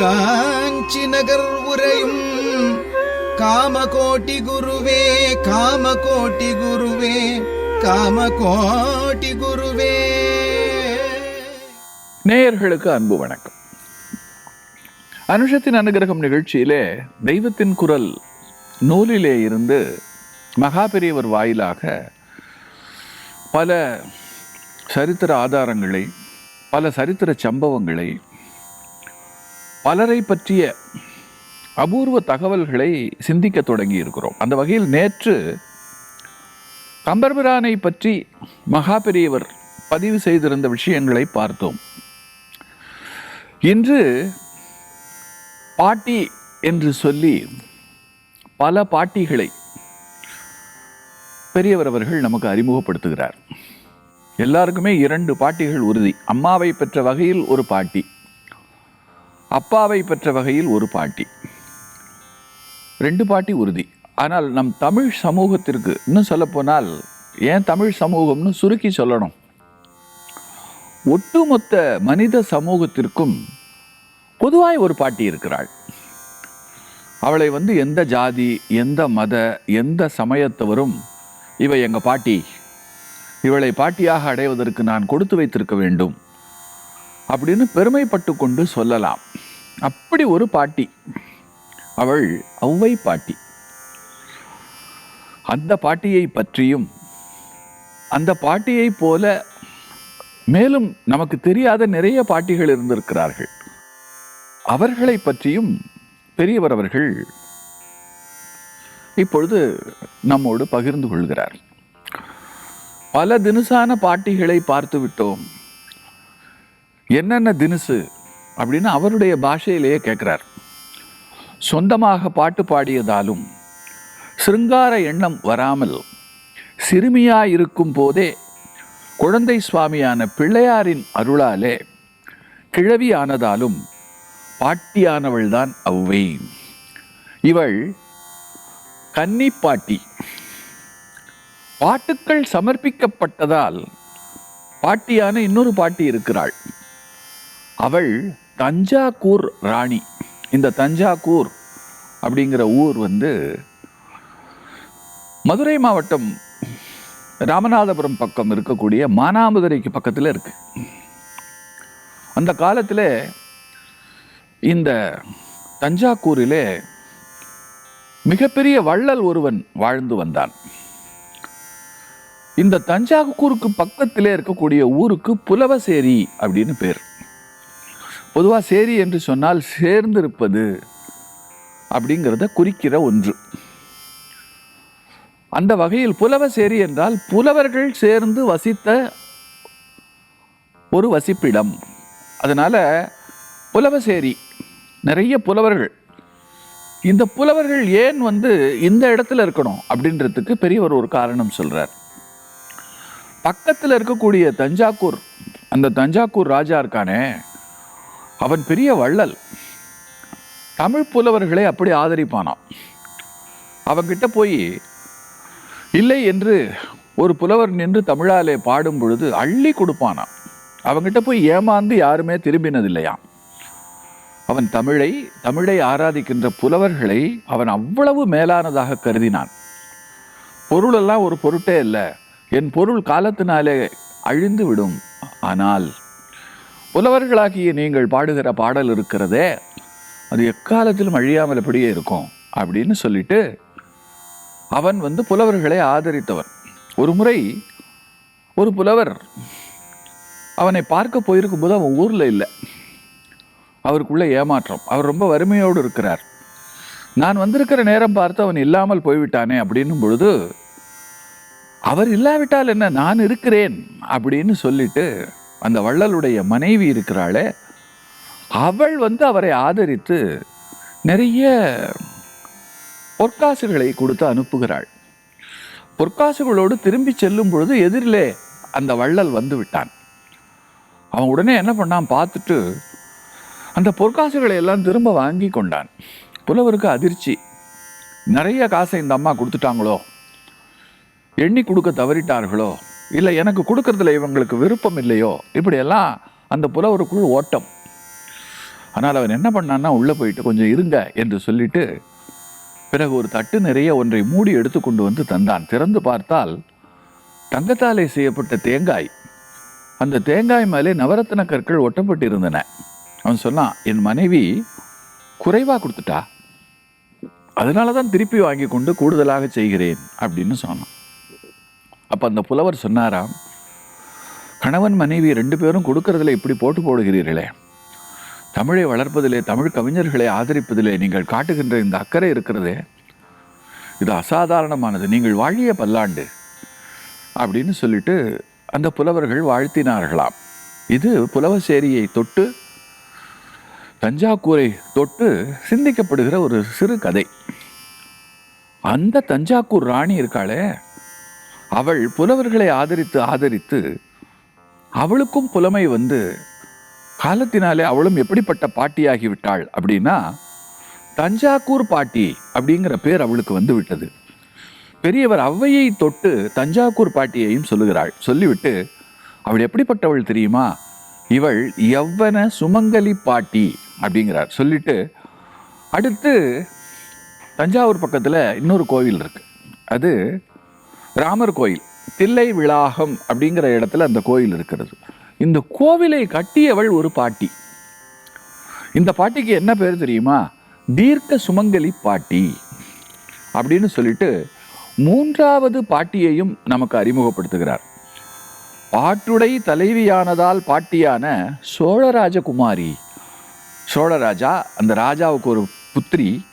காஞ்சி நகர் உரையும் காமகோட்டி குருவே காமகோட்டி குருவே காமகோட்டி குருவே. நேயர்களுக்கு அன்பு வணக்கம். அனுஷத்தின் அனுகிரகம் நிகழ்ச்சியிலே தெய்வத்தின் குரல் நூலிலே இருந்து மகாபெரியவர் வாயிலாக பல சரித்திர ஆதாரங்களை பல சரித்திர சம்பவங்களை பலரை பற்றிய அபூர்வ தகவல்களை சிந்திக்க தொடங்கி இருக்கிறோம் அந்த வகையில் நேற்று கம்பர்பிரானை பற்றி மகாபெரியவர் பதிவு செய்திருந்த விஷயங்களை பார்த்தோம். இன்று பாட்டி என்று சொல்லி பல பாட்டிகளை பெரியவர் அவர்கள் நமக்கு அறிமுகப்படுத்துகிறார். எல்லாருக்குமே இரண்டு பாட்டிகள் உறுதி. அம்மாவை பெற்ற வகையில் ஒரு பாட்டி. அப்பாவை பெற்ற வகையில் ஒரு பாட்டி. ரெண்டு பாட்டி உறுதி. ஆனால் நம் தமிழ் சமூகத்திற்கு இன்னும் சொல்லப்போனால் ஏன் தமிழ் சமூகம்னு சுருக்கி சொல்லணும். ஒட்டுமொத்த மனித சமூகத்திற்கும் பொதுவாய் ஒரு பாட்டி இருக்கிறாள். அவளை வந்து எந்த ஜாதி எந்த மத எந்த சமயத்தவரும் இவை எங்கள் பாட்டி? இவளை பாட்டியாக அடைவதற்கு நான் கொடுத்து வைத்திருக்க வேண்டும். அப்படின்னு பெருமைப்பட்டு கொண்டு சொல்லலாம். அப்படி ஒரு பாட்டி. அவள் ஔவை பாட்டி. அந்த பாட்டியை பற்றியும் அந்த பாட்டியைப் போல மேலும் நமக்கு தெரியாத நிறைய பாட்டிகள் இருந்திருக்கிறார்கள். அவர்களை பற்றியும் பெரியவர் அவர்கள் இப்பொழுது நம்மோடு பகிர்ந்து கொள்கிறார். பல தினசான பாட்டிகளை பார்த்து விட்டோம் என்னென்ன தினுசு அப்படின்னு அவருடைய பாஷையிலேயே கேட்கிறார். சொந்தமாக பாட்டு பாடியதாலும் சிருங்கார எண்ணம் வராமல் சிறுமியாயிருக்கும் போதே குழந்தை சுவாமியான பிள்ளையாரின் அருளாலே கிழவியானதாலும் பாட்டியானவள்தான் அவ்வை. இவள் கன்னிப்பாட்டி. பாட்டுக்கள் சமர்ப்பிக்கப்பட்டதால் பாட்டியான இன்னொரு பாட்டி இருக்கிறாள். அவள் தஞ்சாவூர் ராணி. இந்த தஞ்சாவூர் அப்படிங்கிற ஊர் வந்து மதுரை மாவட்டம் ராமநாதபுரம் பக்கம் இருக்கக்கூடிய மானாமதுரைக்கு பக்கத்தில் இருக்கு. அந்த காலத்தில் இந்த தஞ்சாவூரிலே மிகப்பெரிய வள்ளல் ஒருவன் வாழ்ந்து வந்தான். இந்த தஞ்சாவூருக்கு பக்கத்திலே இருக்கக்கூடிய ஊருக்கு புலவசேரி அப்படின்னு பேர். பொதுவாக சேரி என்று சொன்னால் சேர்ந்திருப்பது அப்படிங்கிறத குறிக்கிற ஒன்று. அந்த வகையில் புலவசேரி என்றால் புலவர்கள் சேர்ந்து வசித்த ஒரு வசிப்பிடம். அதனால புலவசேரி நிறைய புலவர்கள். இந்த புலவர்கள் ஏன் வந்து இந்த இடத்துல இருக்கணும் அப்படின்றதுக்கு பெரியவர் ஒரு காரணம் சொல்றார். பக்கத்தில் இருக்கக்கூடிய தஞ்சாவூர் அந்த தஞ்சாவூர் ராஜா இருக்கானே அவன் பெரிய வள்ளல். தமிழ் புலவர்களை அப்படி ஆதரிப்பானாம். அவங்கிட்ட போய் இல்லை என்று ஒரு புலவர் நின்று தமிழாலே பாடும் பொழுது அள்ளி கொடுப்பானாம். அவங்கிட்ட போய் ஏமாந்து யாருமே திரும்பினதில்லையாம். அவன் தமிழை தமிழை ஆராதிக்கின்ற புலவர்களை அவன் அவ்வளவு மேலானதாக கருதினான். பொருளெல்லாம் ஒரு பொருட்டே இல்லை என் பொருள் காலத்தினாலே அழிந்து விடும் ஆனால் புலவர்களாகிய நீங்கள் பாடுகிற பாடல் இருக்கிறதே அது எக்காலத்திலும் அழியாமல் அப்படியே இருக்கும் அப்படின்னு சொல்லிட்டு அவன் வந்து புலவர்களை ஆதரித்தவன். ஒரு முறை ஒரு புலவர் அவனை பார்க்க போயிருக்கும் போது அவன் ஊரில் இல்லை. அவருக்குள்ளே ஏமாற்றம். அவர் ரொம்ப வறுமையோடு இருக்கிறார். நான் வந்திருக்கிற நேரம் பார்த்து அவன் இல்லாமல் போய்விட்டானே அப்படின்னும் பொழுது அவர் இல்லாவிட்டால் என்ன? நான் இருக்கிறேன் அப்படின்னு சொல்லிட்டு அந்த வள்ளலுடைய மனைவி இருக்கிறாளே அவள் வந்து அவரை ஆதரித்து நிறைய பொற்காசுகளை கொடுத்து அனுப்புகிறாள். பொற்காசுகளோடு திரும்பி செல்லும் பொழுது எதிரிலே அந்த வள்ளல் வந்து விட்டான். அவன் உடனே என்ன பண்ணான் பார்த்துட்டு அந்த பொற்காசுகளை எல்லாம் திரும்ப வாங்கி கொண்டான். புலவருக்கு அதிர்ச்சி. நிறைய காசை இந்த அம்மா கொடுத்துட்டாங்களோ? எண்ணி கொடுக்க தவறிட்டார்களோ? இல்லை எனக்கு கொடுக்கறதுல இவங்களுக்கு விருப்பம் இல்லையோ? இப்படியெல்லாம் அந்த புலவருக்குள் ஓட்டம். ஆனால் அவன் என்ன பண்ணான்னா உள்ளே போயிட்டு கொஞ்சம் இருங்க என்று சொல்லிட்டு பிறகு ஒரு தட்டு நிறைய ஒன்றை மூடி எடுத்து கொண்டு வந்து தந்தான். திறந்து பார்த்தால் தங்கத்தாலே செய்யப்பட்ட தேங்காய். அந்த தேங்காய் மேலே நவரத்ன கற்கள் ஒட்டப்பட்டிருந்தன. அவன் சொன்னான் என் மனைவி குறைவா கொடுத்துட்டா? அதனால தான் திருப்பி வாங்கி கொண்டு கூடுதலாக செய்கிறேன் அப்படின்னு சொன்னான். அப்போ அந்த புலவர் சொன்னாராம் கணவன் மனைவி ரெண்டு பேரும் கொடுக்கறதுல இப்படி போட்டு போடுகிறீர்களே. தமிழை வளர்ப்பதிலே தமிழ் கவிஞர்களை ஆதரிப்பதிலே நீங்கள் காட்டுகின்ற இந்த அக்கறை இருக்கிறதே. இது அசாதாரணமானது. நீங்கள் வாழிய பல்லாண்டு அப்படின்னு சொல்லிட்டு அந்த புலவர்கள் வாழ்த்தினார்களாம். இது புலவசேரியை தொட்டு தஞ்சாவூரை தொட்டு சிந்திக்கப்படுகிற ஒரு சிறு கதை. அந்த தஞ்சாவூர் ராணி இருக்காளே அவள் புலவர்களை ஆதரித்து ஆதரித்து அவளுக்கும் புலமை வந்து காலத்தினாலே அவளும் எப்படிப்பட்ட பாட்டியாகி விட்டாள் அப்படின்னா தஞ்சாவூர் பாட்டி அப்படிங்கிற பேர் அவளுக்கு வந்து விட்டது. பெரியவர் ஔவையை தொட்டு தஞ்சாவூர் பாட்டியையும் சொல்லுகிறாள். சொல்லிவிட்டு அவள் எப்படிப்பட்டவள் தெரியுமா? இவள் எவ்வன சுமங்கலி பாட்டி அப்படிங்கிறார். சொல்லிட்டு அடுத்து தஞ்சாவூர் பக்கத்தில் இன்னொரு கோவில் இருக்கு. அது ராமர் கோயில் தில்லை விளாகம் அப்படிங்கிற இடத்துல அந்த கோயில் இருக்கிறது. இந்த கோவிலை கட்டியவள் ஒரு பாட்டி. இந்த பாட்டிக்கு என்ன பேர் தெரியுமா? தீர்க்க சுமங்கலி பாட்டி அப்படின்னு சொல்லிட்டு மூன்றாவது பாட்டியையும் நமக்கு அறிமுகப்படுத்துகிறார். பாட்டுடை தலைவியானதால் பாட்டியான சோழராஜகுமாரி சோழராஜா அந்த ராஜாவுக்கு ஒரு புத்திரி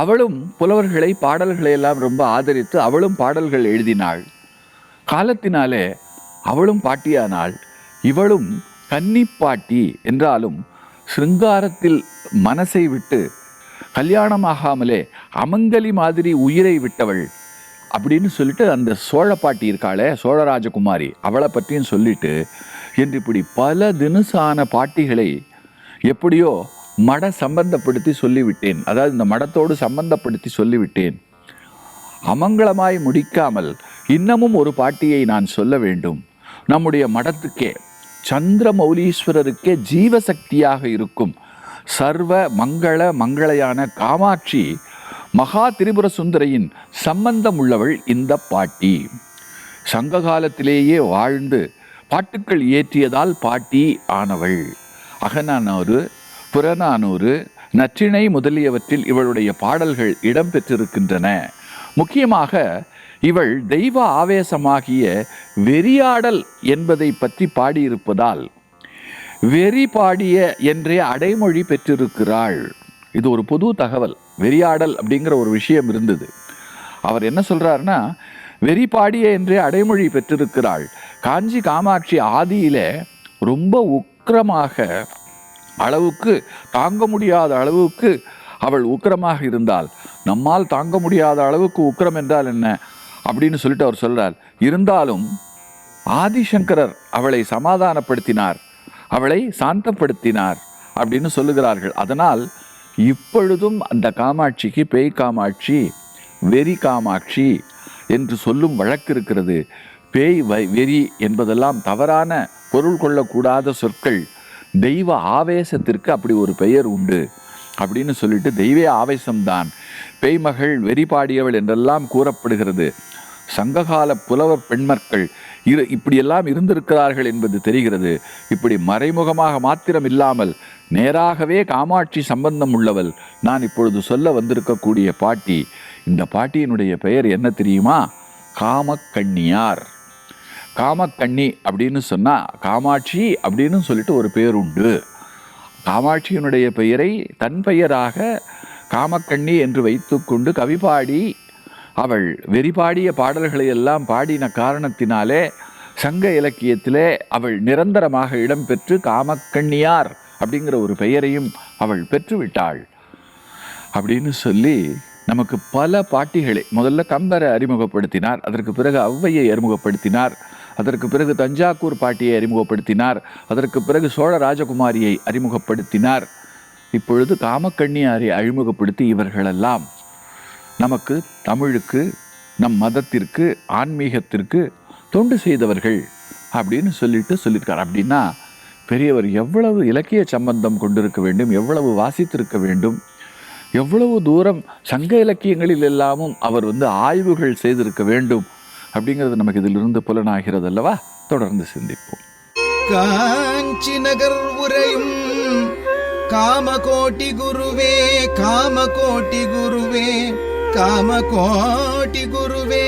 அவளும் புலவர்களை பாடல்களை எல்லாம் ரொம்ப ஆதரித்து அவளும் பாடல்கள் எழுதினாள். காலத்தினாலே அவளும் பாட்டியானாள். இவளும் கன்னிப்பாட்டி என்றாலும் சிருங்காரத்தில் மனசை விட்டு கல்யாணமாகாமலே அமங்கலி மாதிரி உயிரை விட்டவள் அப்படின்னு சொல்லிட்டு அந்த சோழ பாட்டி இருக்காளே சோழராஜகுமாரி அவளை பற்றியும் சொல்லிட்டு என்று இப்படி பல தினுசான பாட்டிகளை எப்படியோ மட சம்பந்தப்படுத்தி சொல்லிவிட்டேன். அதாவது இந்த மடத்தோடு சம்பந்தப்படுத்தி சொல்லிவிட்டேன். அமங்கலமாய் முடிக்காமல் இன்னமும் ஒரு பாட்டியை நான் சொல்ல வேண்டும். நம்முடைய மடத்துக்கே சந்திரமௌலீஸ்வரருக்கே ஜீவசக்தியாக இருக்கும் சர்வ மங்கள மங்களையான காமாட்சி மகா திரிபுர சுந்தரையின் சம்பந்தம் உள்ளவள் இந்த பாட்டி. சங்க காலத்திலேயே வாழ்ந்து பாட்டுக்கள் இயற்றியதால் பாட்டி ஆனவள். அகநானூறு புறநானூறு நற்றிணை முதலியவற்றில் இவளுடைய பாடல்கள் இடம்பெற்றிருக்கின்றன. முக்கியமாக இவள் தெய்வ ஆவேசமாகிய வெறியாடல் என்பதை பற்றி பாடியிருப்பதால் வெறி பாடிய என்றே அடைமொழி பெற்றிருக்கிறாள். இது ஒரு புது தகவல். வெறியாடல் அப்படிங்கிற ஒரு விஷயம் இருந்தது. அவர் என்ன சொல்றாருன்னா வெறி பாடிய என்றே அடைமொழி பெற்றிருக்கிறாள். காஞ்சி காமாட்சி ஆதியிலே ரொம்ப உக்கிரமாக அளவுக்கு தாங்க முடியாத அளவுக்கு அவள் உக்கிரமாக இருந்தால் நம்மால் தாங்க முடியாத அளவுக்கு உக்கிரம் என்றால் என்ன? அப்படின்னு சொல்லிட்டு அவர் சொல்கிறார் இருந்தாலும் ஆதிசங்கரர் அவளை சமாதானப்படுத்தினார். அவளை சாந்தப்படுத்தினார் அப்படின்னு சொல்லுகிறார்கள். அதனால் இப்பொழுதும் அந்த காமாட்சிக்கு பேய் காமாட்சி வெறி காமாட்சி என்று சொல்லும் வழக்கு இருக்கிறது. பேய் வை- வெறி என்பதெல்லாம் தவறான பொருள் கொள்ளக்கூடாத சொற்கள். தெய்வ ஆவேசத்திற்கு அப்படி ஒரு பெயர் உண்டு அப்படின்னு சொல்லிட்டு தெய்வ ஆவேசம்தான். பேய்மகள் வெறி பாடியவள் என்றெல்லாம் கூறப்படுகிறது. சங்ககால புலவர் பெண்மக்கள் இரு இப்படியெல்லாம் இருந்திருக்கிறார்கள் என்பது தெரிகிறது. இப்படி மறைமுகமாக மாத்திரம் இல்லாமல் நேராகவே காமாட்சி சம்பந்தம் உள்ளவள் நான் இப்பொழுது சொல்ல வந்திருக்கக்கூடிய பாட்டி. இந்த பாட்டியினுடைய பெயர் என்ன தெரியுமா? காமக்கண்ணியார். காமக்கண்ணி அப்படின்னு சொன்னால் காமாட்சி அப்படின்னு சொல்லிட்டு ஒரு பேர் உண்டு. காமாட்சியினுடைய பெயரை தன் பெயராக காமக்கண்ணி என்று வைத்துக்கொண்டு கவி பாடி அவள் வெறிபாடிய பாடல்களை எல்லாம் பாடின காரணத்தினாலே சங்க இலக்கியத்திலே அவள் நிரந்தரமாக இடம்பெற்று காமக்கண்ணியார் அப்படிங்கிற ஒரு பெயரையும் அவள் பெற்றுவிட்டாள். அப்படின்னு சொல்லி நமக்கு பல பாட்டிகளை முதல்ல கம்பரை அறிமுகப்படுத்தினார் அதற்கு பிறகு ஔவையை அறிமுகப்படுத்தினார். அதற்கு பிறகு தஞ்சாவூர் பாட்டியை அறிமுகப்படுத்தினார். அதற்கு பிறகு சோழ ராஜகுமாரியை அறிமுகப்படுத்தினார். இப்பொழுது காமக்கண்ணியாரை அறிமுகப்படுத்தி இவர்களெல்லாம் நமக்கு தமிழுக்கு நம் மதத்திற்கு ஆன்மீகத்திற்கு தொண்டு செய்தவர்கள் அப்படின்னு சொல்லிட்டு சொல்லியிருக்கார். அப்படின்னா பெரியவர் எவ்வளவு இலக்கிய சம்பந்தம் கொண்டிருக்க வேண்டும் எவ்வளவு வாசித்திருக்க வேண்டும் எவ்வளவு தூரம் சங்க இலக்கியங்களில் எல்லாமும் அவர் வந்து ஆய்வுகள் செய்திருக்க வேண்டும் அப்படிங்கிறது நமக்கு இதிலிருந்து புலனாகிறது அல்லவா தொடர்ந்து சிந்திப்போம். காஞ்சி நகர் உரையும் காமகோட்டி குருவே காமகோட்டி குருவே காமகோட்டி குருவே.